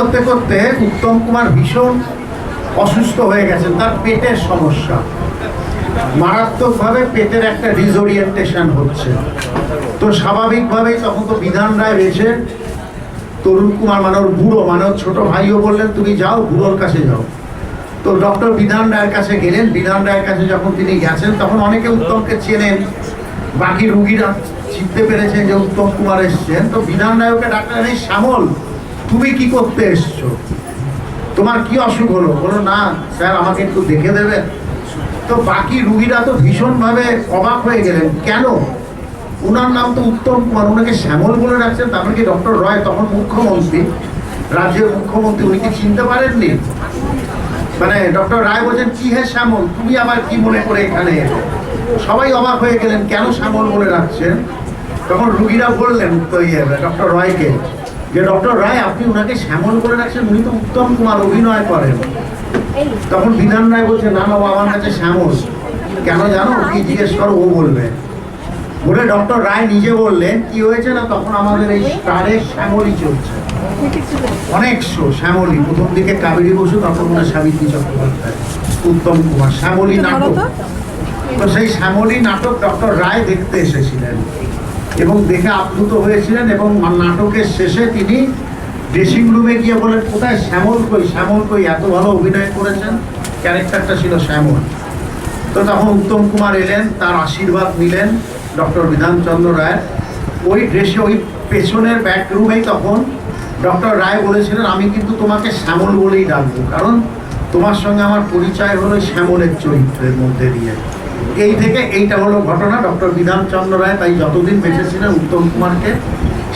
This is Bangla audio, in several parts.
করতে করতে উত্তম কুমার ভীষণ অসুস্থ হয়ে গেছেন তার পেটের সমস্যা। মারাত্মকভাবে পেটের একটা ডিসওরিয়েন্টেশন হচ্ছে। তো স্বাভাবিকভাবেই তখন তো বিধান রায় এসে তরুণ কুমার মানে ওর বুড়ো মানে ওর ছোট ভাইও বললেন, তুমি যাও, বুড়োর কাছে যাও। তো ডক্টর বিধান রায়ের কাছে গেলেন। বিধান রায়ের কাছে যখন তিনি গেছেন, তখন অনেকে উত্তমকে চেনেন। বাকি রুগীরা চিনতে পেরেছেন যে উত্তম কুমার এসছেন। তো বিধান রায়কে ডাক্তার এই শ্যামল তুমি কি করতে এসছো? তোমার কি অসুখ হলো? বলো, না, স্যার, আমাকে একটু দেখে দেবেন তো বাকি রুগীরা তো ভীষণভাবে অবাক হয়ে গেলেন। কেন? ওনার নাম তো উত্তম কুমার ওনাকে শ্যামল বলে রাখছেন তারপরে কি ডক্টর রয় তখন মুখ্যমন্ত্রী। রাজ্যের মুখ্যমন্ত্রী, উনি কি চিনতে পারেননি? মানে ডক্টর রায় বলছেন, কি হে শ্যামল, তুমি আবার কি মনে করে এখানে সবাই অবাক হয়ে গেলেন, কেন শ্যামল বলে রাখছেন তখন রুগীরা বললেন, তো ইয়ে ডক্টর রয়কে যে ডক্টর রায়, আপনি ওনাকে শ্যামল করে রাখছেন, উনি তো উত্তম কুমার অভিনয় করেন। তখন বিধান রায় বলছে, না ও আমার কাছে শ্যামল। কেন জানো? কি জিজ্ঞেস করো, ও বলবে। বলে ডক্টর রায় নিজে বললেন, কি হয়েছে না? তখন আমাদের এই স্টারে শ্যামলই চলছে। অনেক শো শ্যামলী প্রথম দিকে কাবেরী বসু তখন ওনার সাবিত্রী চট্টোপাধ্যায়। উত্তম কুমার শ্যামলী নাটক। তো সেই শ্যামলী নাটক ডক্টর রায় দেখতে এসেছিলেন। এবং দেখে আপ্লুত হয়েছিলেন এবং নাটকের শেষে তিনি ড্রেসিং রুমে গিয়ে বলেন, কোথায় শ্যামল কই? শ্যামল কই? এত ভালো অভিনয় করেছেন। ক্যারেক্টারটা ছিল শ্যামল। তো তখন উত্তম কুমার এলেন, তার আশীর্বাদ নিলেন ডক্টর বিধানচন্দ্র রায়। ওই ড্রেসে, ওই পেছনের ব্যাক রুমেই তখন ডক্টর রায় বলেছিলেন, আমি কিন্তু তোমাকে শ্যামল বলেই ডাকবো। কারণ তোমার সঙ্গে আমার পরিচয় হলো শ্যামলের চরিত্রের মধ্যে দিয়ে। এই থেকে এইটা হলো ঘটনা, ডক্টর বিধানচন্দ্র রায় তাই যতদিন বেঁচে ছিলেন উত্তম কুমারকে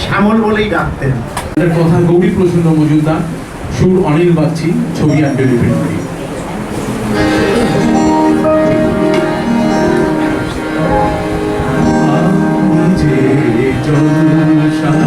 শ্যামল বলেই ডাকতেন। কথা গৌরী প্রসন্ন মজুমদার, সুর অনিল বাগচি, ছবি আন্ডারি প্রিন্টি আমি যে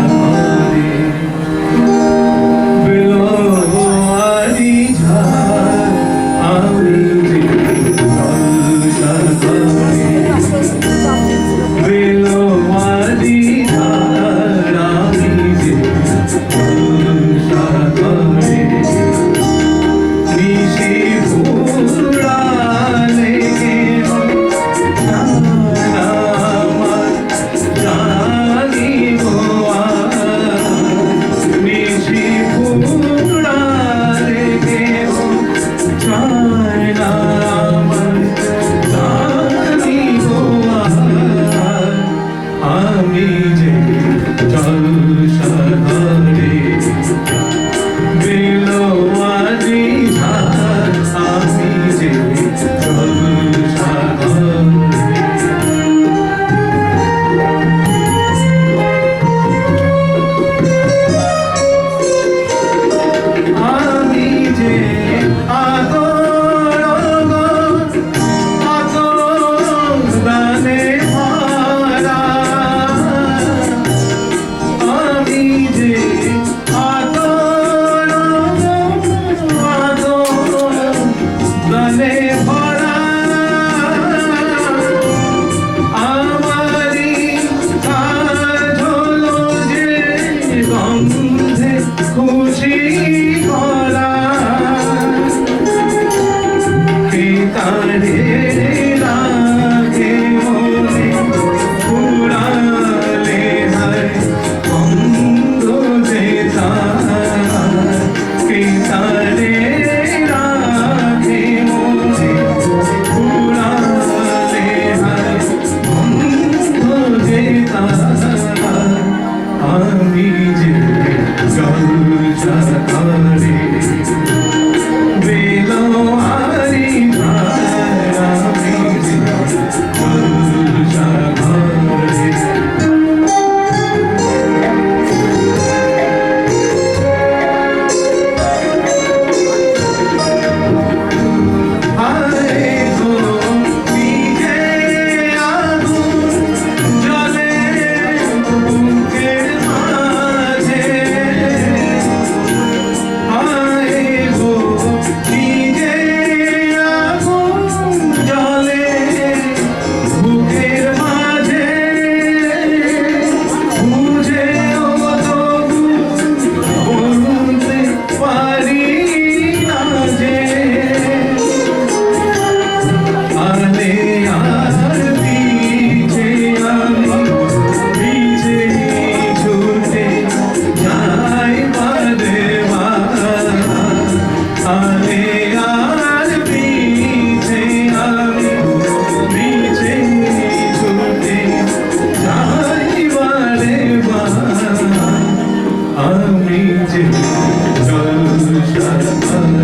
Thank you.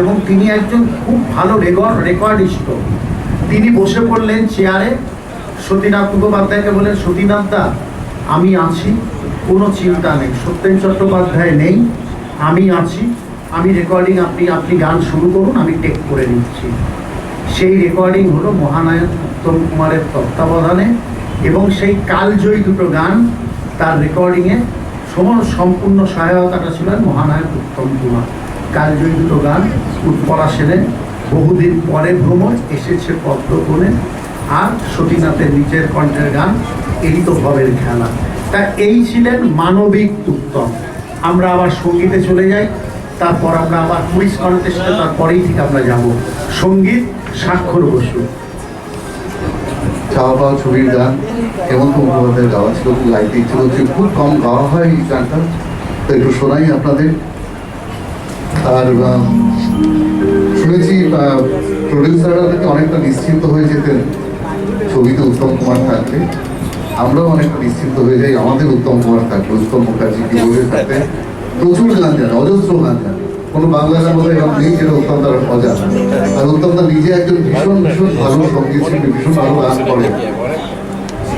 এবং তিনি একজন খুব ভালো রেকর্ড, রেকর্ডিস্ট। তিনি বসে পড়লেন চেয়ারে। সতীনাথ মুখোপাধ্যায়কে বলেন সতীনাথ দা, আমি আছি, কোনো চিন্তা নেই। সত্যেন চট্টোপাধ্যায় নেই, আমি আছি। আমি রেকর্ডিং আপনি আপনি গান শুরু করুন, আমি টেক করে নিচ্ছি। সেই রেকর্ডিং হলো মহানায়ক উত্তম কুমারের তত্ত্বাবধানে এবং সেই কালজয়ী দুটো গান তার রেকর্ডিংয়ে সম্পূর্ণ সহায়তাটা ছিলেন মহানায়ক উত্তম কুমার। কালজয়ী দুটো গান উৎপলা সেনের বহুদিন পরে ভ্রমণ এসেছে পদ্ম কোণে আর সতীনাথের নিচের কণ্ঠের গান, এই তো ভবের খেলা। তা এই ছিলেন মানবিক উত্তম। আমরা আবার সঙ্গীতে চলে যাই, তারপর আমরা আবার পুলিশ কন্টেস্টে, তারপরেই ঠিক আমরা যাব। সংগীত, স্বাক্ষর বসু। চাওয়া পাওয়া ছবির গান, হেমন্ত মুখোপাধ্যায়ের গাওয়া ছিল গাইতে ইচ্ছে করছে খুব কম গাওয়া হয় এই গানটা। তো একটু শোনাই আপনাদের। আর শুনেছি প্রডিউসাররা থেকে অনেকটা নিশ্চিন্ত হয়ে যেতেন ছবিতে উত্তম কুমার থাকলে আমরাও অনেকটা নিশ্চিন্ত হয়ে যাই, আমাদের উত্তম কুমার থাকবে, উত্তম মুখার্জি কি বলে থাকবে প্রচুর গান জানে, অজস্র গান জানে। কোনো বাংলা গান এরকম নেই যেটা উত্তম তার অজানা। আর উত্তম তার নিজে একজন ভীষণ ভীষণ ভালো সংগীত শিল্পী ভীষণ ভালো গান করে।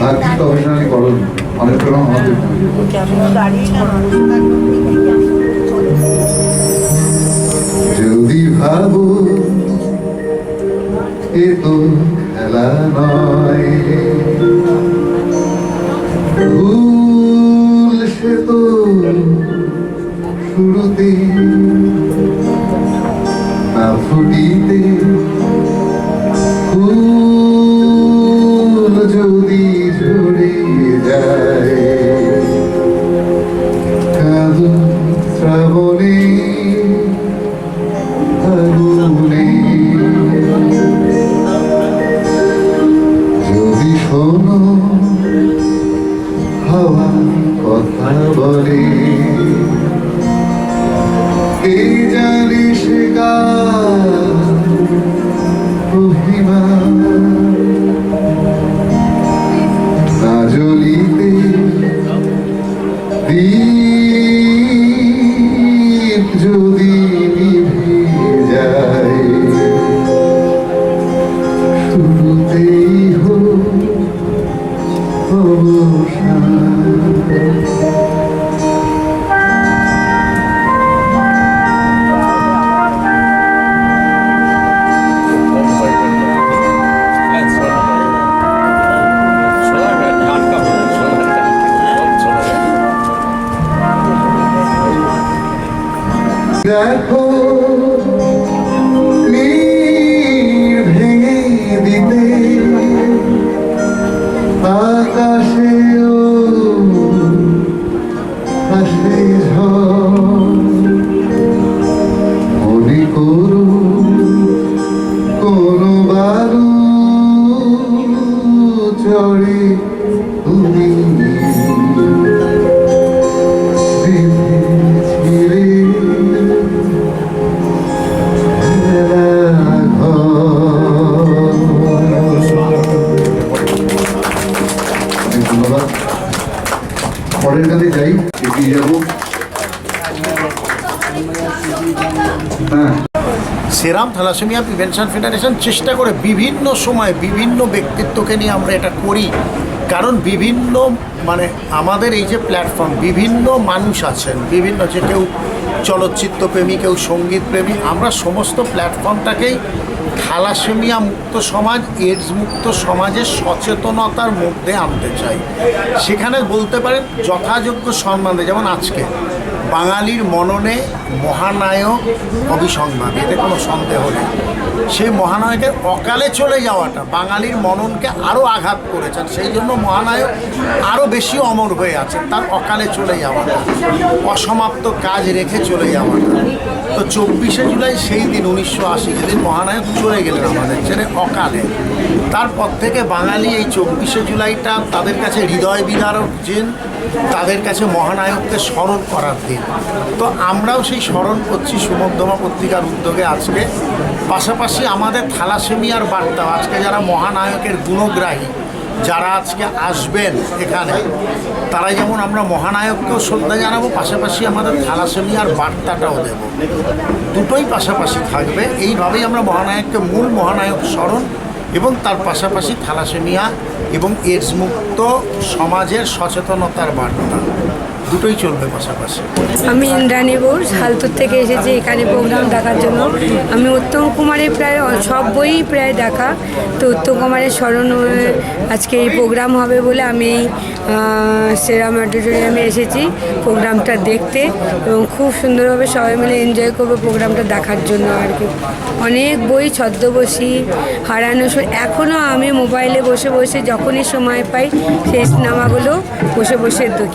আর কি প্রফেশনালি করেন অনেকটা আমাদের। ভাবো এ তো খেলা নয়। ভুল সে তো শুরুতে বলে। কে জানে সে কার না জ্বলিতে দীপ যদি নিভে যায় শুরুতেই দেখো ভেঙে দিতে আকাশেও আসে মনে করো কোনো বারু চড়ে তুমি। সেরাম থ্যালাসেমিয়া প্রিভেনশন ফেডারেশন চেষ্টা করে বিভিন্ন সময় বিভিন্ন ব্যক্তিত্বকে নিয়ে আমরা এটা করি। কারণ বিভিন্ন মানে আমাদের এই যে প্ল্যাটফর্ম বিভিন্ন মানুষ আছেন, বিভিন্ন যে কেউ চলচ্চিত্র প্রেমী কেউ সংগীত প্রেমী আমরা সমস্ত প্ল্যাটফর্মটাকেই থ্যালাসেমিয়া মুক্ত সমাজ এইডস মুক্ত সমাজের সচেতনতার মধ্যে আনতে চাই। সেখানে বলতে পারেন যথাযোগ্য সম্মান যেমন আজকে বাঙালির মননে মহানায়ক অভিসংবাদ, এতে কোনো সন্দেহ নেই। সেই মহানায়কের অকালে চলে যাওয়াটা, বাঙালির মননকে আরও আঘাত করেছেন, সেই জন্য মহানায়ক আরও বেশি অমর হয়ে আছেন, তার অকালে চলে যাওয়াটা, অসমাপ্ত কাজ রেখে চলে যাওয়াটা। তো চব্বিশে জুলাই সেই দিন উনিশশো আশি যেদিন মহানায়ক চলে গেলেন আমাদের ছেড়ে অকালে। তারপর থেকে বাঙালি এই চব্বিশে জুলাইটা তাদের কাছে হৃদয় বিদারক দিন তাদের কাছে মহানায়ককে স্মরণ করার দিন। তো আমরাও সেই স্মরণ করছি সুমধ্যমা পত্রিকার উদ্যোগে আজকে। পাশাপাশি আমাদের থালাসেমিয়ার বার্তা, আজকে যারা মহানায়কের গুণগ্রাহী, যারা আজকে আসবেন এখানে, তারা যেমন আমরা মহানায়ককেও শ্রদ্ধা জানাব, পাশাপাশি আমাদের থ্যালাসেমিয়ার বার্তাটাও দেব। দুটোই পাশাপাশি থাকবে। এইভাবেই আমরা মহানায়ককে মূল মহানায়ক স্মরণ এবং তার পাশাপাশি থ্যালাসেমিয়া এবং এইডস মুক্ত সমাজের সচেতনতার বার্তা। দুটোই চলবে পাশাপাশি। আমি ইন্দ্রাণী বোস হালতুর থেকে এসেছি এখানে প্রোগ্রাম দেখার জন্য। আমি উত্তম কুমারের প্রায় সব বইই প্রায় দেখা। তো উত্তম কুমারের স্মরণ আজকে এই প্রোগ্রাম হবে বলে আমি সেরাম অডিটোরিয়ামে এসেছি প্রোগ্রামটা দেখতে। এবং খুব সুন্দরভাবে সবাই মিলে এনজয় করব প্রোগ্রামটা দেখার জন্য আর কি। অনেক বই ছদ্মবসী হারানো এখনও আমি মোবাইলে বসে বসে যখনই সময় পাই, সেই সিনেমাগুলো বসে বসে দেখি।